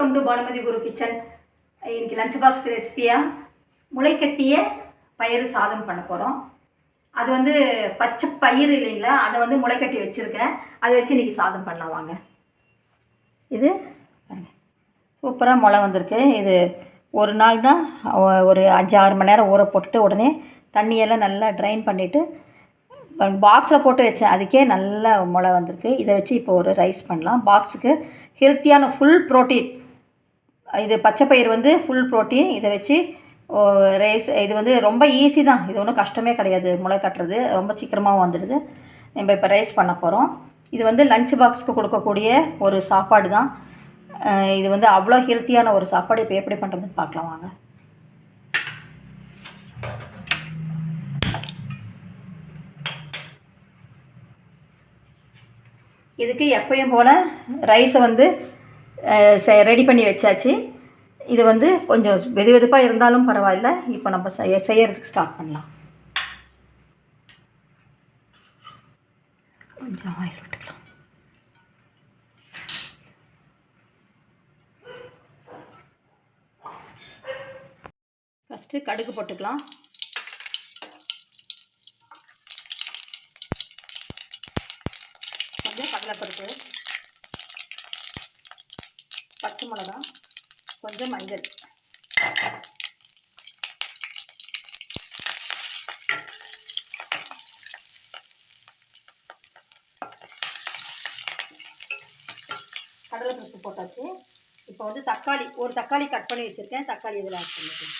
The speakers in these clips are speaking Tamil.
Welcome to Bhanumathi Guru kitchen. இன்னைக்கு லஞ்ச் பாக்ஸ் ரெசிபியாக முளைக்கட்டிய பயிறு சாதம் பண்ண போகிறோம் அது வந்து பச்சை பயிறு இல்லைங்களா? அதை வந்து முளைக்கட்டி வச்சுருக்கேன். அதை வச்சு இன்றைக்கி சாதம் பண்ணலாம் வாங்க. இது சூப்பராக முளை வந்திருக்கு. இது ஒரு நாள் தான் ஒரு அஞ்சு ஆறு மணி நேரம் ஊற போட்டுட்டு உடனே தண்ணியெல்லாம் நல்லா ட்ரைன் பண்ணிவிட்டு பாக்ஸில் போட்டு வச்சேன். அதுக்கே நல்ல முளை வந்திருக்கு. இதை வச்சு இப்போ ஒரு ரைஸ் பண்ணலாம். பாக்ஸுக்கு ஹெல்த்தியான ஃபுல் ப்ரோட்டீன் இது பச்சை பயிர் வந்து ஃபுல் ப்ரோட்டீன் இதை வச்சு ரைஸ் இது வந்து ரொம்ப ஈஸி தான். இது ஒன்றும் கஷ்டமே கிடையாது முளை கட்டுறது. ரொம்ப சீக்கிரமாகவும் வந்துடுது. நம்ம இப்போ ரைஸ் பண்ண போகிறோம் இது வந்து லஞ்ச் பாக்ஸ்க்கு கொடுக்கக்கூடிய ஒரு சாப்பாடு தான். இது வந்து அவ்வளோ ஹெல்த்தியான ஒரு சாப்பாடு. இப்போ எப்படி பண்ணுறதுன்னு பார்க்கலாம் வாங்க. இதுக்கு எப்பயும் போல் ரைஸை வந்து ரெடி பண்ணி வச்சாச்சு. இது வந்து கொஞ்சம் வெது வெதுப்பாக இருந்தாலும் பரவாயில்ல. இப்போ நம்ம செய்ய செய்யறதுக்கு ஸ்டார்ட் பண்ணலாம். கொஞ்சம் ஆயில் விட்டுக்கலாம். ஃபஸ்ட்டு கடுகு போட்டுக்கலாம். கொஞ்சம் கடலைப்பருப்பு. பச்சை மிளகா கொஞ்சம் மஞ்சள். கடலை பருப்பு போட்டாச்சு. இப்போ வந்து தக்காளி ஒரு தக்காளி கட் பண்ணி வச்சுருக்கேன். தக்காளி இதில் ஆட் பண்ணிக்கலாம்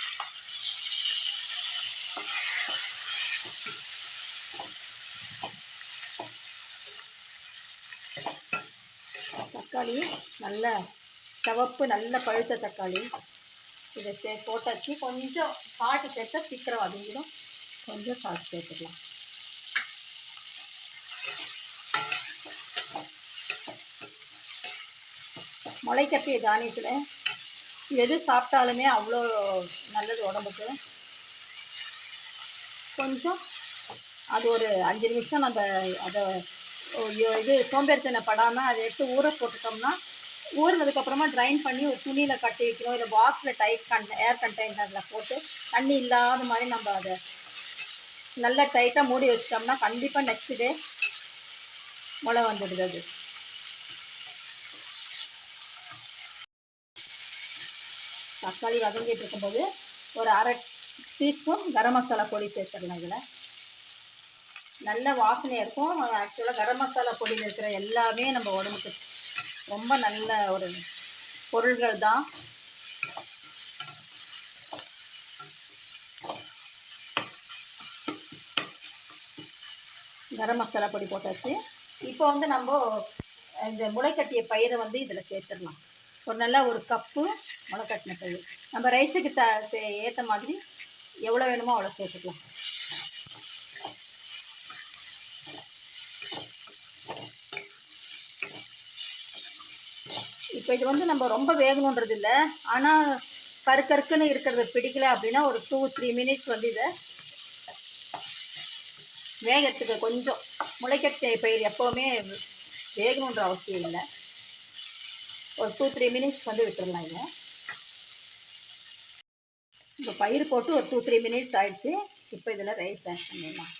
தக்காளி நல்ல சிவப்பு நல்ல பழுத்த தக்காளி. இதை சே போட்டாச்சு. கொஞ்சம் சாட்டு சேர்த்தா சீக்கிரம் வதங்கிடும். கொஞ்சம் சாட்டு சேர்த்துக்கலாம். முளைக்கட்டிய தானியத்தில் எது சாப்பிட்டாலுமே அவ்வளோ நல்லது உடம்புக்கு. கொஞ்சம் அது ஒரு அஞ்சு நிமிஷம் நம்ம அதை இது சோம்பேறித்தனை படாமல் அதை எடுத்து ஊற போட்டுட்டோம்னா ஊறினதுக்கப்புறமா ட்ரைன் பண்ணி ஒரு துணியில் கட்டி வைக்கணும். இல்லை பாக்ஸில் டைட் கன் ஏர் கண்டெய்னரில் போட்டு தண்ணி இல்லாத மாதிரி நம்ம அதை நல்லா டைட்டாக மூடி வச்சிட்டோம்னா கண்டிப்பாக நெக்ஸ்ட் டே முளை வந்துடுது அது. தக்காளி வதங்கிட்டு இருக்கும்போது ஒரு அரை டீஸ்பூன் கரம் மசாலா பொடி சேர்த்துடலாம் இதில். நல்ல வாசனையாக இருக்கும். ஆக்சுவலாக கரம் மசாலா பொடியில் இருக்கிற எல்லாமே நம்ம உடம்புக்கு ரொம்ப நல்ல ஒரு பொருள்கள் தான். கரம் மசாலா பொடி போட்டாச்சு. இப்போ வந்து நம்ம இந்த முளைக்கட்டிய பயிரை வந்து இதில் சேர்த்துடலாம். ஒரு நல்ல ஒரு கப்பு முளைக்கட்டின பயிர். நம்ம ரைஸுக்கு த ஏற்ற மாதிரி எவ்வளோ வேணுமோ அவ்வளோ சேர்த்துக்கலாம். இப்போ இது வந்து நம்ம ரொம்ப வேகணுன்றது இல்லை. ஆனால் கருக்கருக்குன்னு இருக்கிறத பிடிக்கல அப்படின்னா ஒரு டூ த்ரீ மினிட்ஸ் வந்து இதை வேகத்துக்கு கொஞ்சம் முளைக்கட்டை பயிர் எப்போவுமே வேகணுன்ற அவசியம் இல்லை. ஒரு டூ த்ரீ மினிட்ஸ் வந்து விட்டுடலாம் இதை. இப்போ பயிர் போட்டு ஒரு டூ த்ரீ மினிட்ஸ் ஆயிடுச்சு. இப்போ இதில் ரைஸ் ஆட் பண்ணிடலாம்.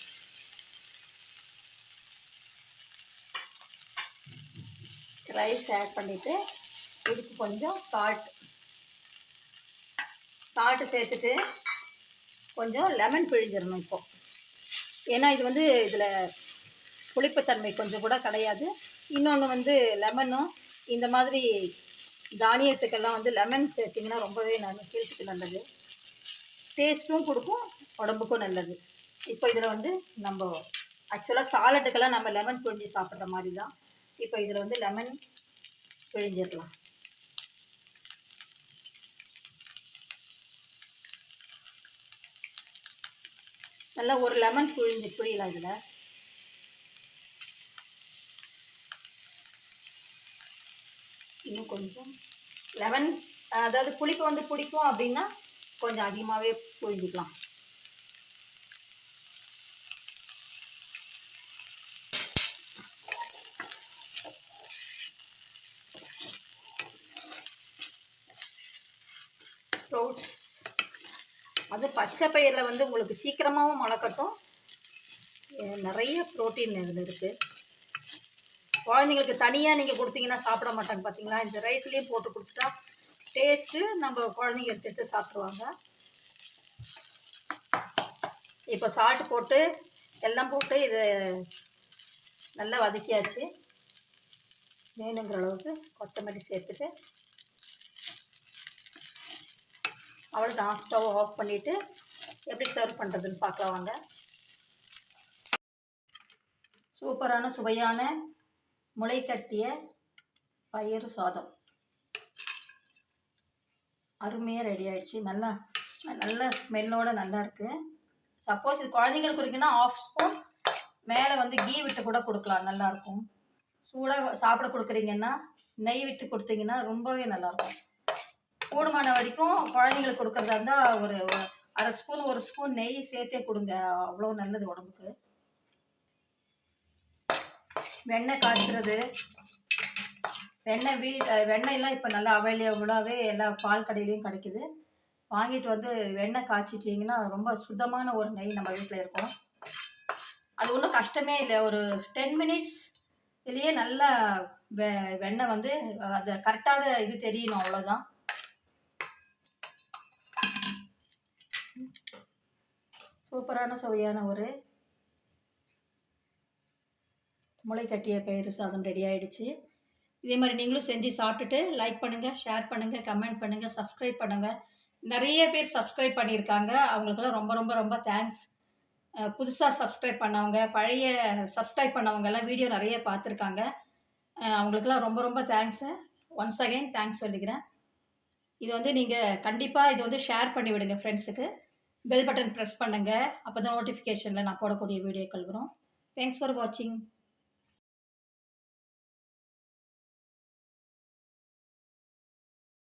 ரைஸ் ஆட் பண்ணிவிட்டு இதுக்கு கொஞ்சம் சால்ட் சால்ட்டு சேர்த்துட்டு கொஞ்சம் லெமன் பிழிஞ்சிடணும் இப்போ. ஏன்னா இது வந்து இதில் புளிப்புத்தன்மை கொஞ்சம் கூட கிடையாது. இன்னொன்று வந்து லெமனும் இந்த மாதிரி தானியத்துக்கெல்லாம் வந்து லெமன் சேர்த்திங்கன்னா ரொம்பவே நல்ல ஹெல்த்துக்கு நல்லது. டேஸ்ட்டும் கொடுக்கும் உடம்புக்கும் நல்லது. இப்போ இதில் வந்து நம்ம ஆக்சுவலாக சாலட்டுக்கெல்லாம் நம்ம லெமன் பிழிஞ்சு சாப்பிட்ற மாதிரி தான் இப்போ இதில் வந்து லெமன் பிழிஞ்சிடலாம். நல்லா ஒரு லெமன் புழிஞ்சு பிழியலாம் இதில். இன்னும் கொஞ்சம். லெமன் அதாவது புளிப்பு வந்து பிடிக்கும் அப்படின்னா கொஞ்சம் அதிகமாகவே புழிஞ்சிக்கலாம். ஸ்ப்ரவுட்ஸ் அது பச்சை பயிரில் வந்து உங்களுக்கு சீக்கிரமாகவும் முளைக்கட்டும் நிறைய ப்ரோட்டீன் இதில் இருக்குது குழந்தைங்களுக்கு தனியாக நீங்கள் கொடுத்தீங்கன்னா சாப்பிட மாட்டாங்க பார்த்தீங்களா இந்த ரைஸ்லேயும் போட்டு கொடுத்துட்டா டேஸ்ட்டு நம்ம குழந்தைங்க எடுத்து எடுத்து சாப்பிட்ருவாங்க இப்போ சால்ட் போட்டு எல்லாம் போட்டு இது நல்லா வதக்கியாச்சு. வேணுங்கிற அளவுக்கு கொத்தமல்லி சேர்த்துட்டு அவ்வளோதான் ஸ்டவ் ஆஃப் பண்ணிவிட்டு எப்படி சர்வ் பண்ணுறதுன்னு பார்க்கலாம் வாங்க. சூப்பரான சுவையான முளை கட்டிய பயிறு சாதம். அருமையாக ரெடி ஆகிடுச்சு நல்லா நல்ல ஸ்மெல்லோட நல்லா இருக்குது சப்போஸ் இது குழந்தைங்களுக்கு இருக்குன்னா ஆஃப் ஸ்பூன் மேலே வந்து கீ விட்டு கூட கொடுக்கலாம். நல்லாயிருக்கும் சூடாக சாப்பிட கொடுக்குறீங்கன்னா நெய் விட்டு கொடுத்தீங்கன்னா ரொம்பவே நல்லாயிருக்கும் கூடுமான வரைக்கும் குழந்தைங்களுக்கு கொடுக்குறதா இருந்தால் ஒரு அரை ஸ்பூன் ஒரு ஸ்பூன் நெய் சேர்த்தே கொடுங்க. அவ்வளோ நல்லது உடம்புக்கு. வெண்ணெய் காய்ச்சுறது. வெண்ணெய் வீ வெண்ணெய்லாம் வெண்ணெயெல்லாம் இப்போ நல்லா அவைலபிளாகவே எல்லா பால் கடையிலையும் கிடைக்குது. வாங்கிட்டு வந்து வெண்ணெய் காய்ச்சிட்டிங்கன்னா ரொம்ப சுத்தமான ஒரு நெய் நம்ம வீட்டில் இருக்கும். அது ஒன்றும் கஷ்டமே இல்லை. ஒரு டென் மினிட்ஸ் இதுலேயே நல்லா வெ வெண்ணெய் வந்து அது கரெக்டாக இது தெரியணும் அவ்வளோதான் சூப்பரான சுவையான ஒரு முளை கட்டிய பயிறு சாதம் ரெடி ஆகிடுச்சு இதே மாதிரி நீங்களும் செஞ்சு சாப்பிட்டுட்டு லைக் பண்ணுங்கள் ஷேர் பண்ணுங்கள் கமெண்ட் பண்ணுங்கள் சப்ஸ்கிரைப் பண்ணுங்கள் நிறைய பேர் சப்ஸ்கிரைப் பண்ணியிருக்காங்க. அவங்களுக்கெல்லாம் ரொம்ப ரொம்ப ரொம்ப தேங்க்ஸ் புதுசாக சப்ஸ்கிரைப் பண்ணவங்க பழைய சப்ஸ்கிரைப் பண்ணவங்கெல்லாம் வீடியோ நிறைய பார்த்துருக்காங்க. அவங்களுக்கெல்லாம் ரொம்ப ரொம்ப தேங்க்ஸு ஒன்ஸ் அகைன் தேங்க்ஸ் சொல்லிக்கிறேன். இது வந்து நீங்கள் கண்டிப்பாக இது வந்து ஷேர் பண்ணி விடுங்க ஃப்ரெண்ட்ஸுக்கு பெல் பட்டன் ப்ரெஸ் பண்ணுங்கள் அப்போ தான் நோட்டிஃபிகேஷனில் நான் போடக்கூடிய வீடியோக்கள் வரும் தேங்க்ஸ் ஃபார் வாட்சிங்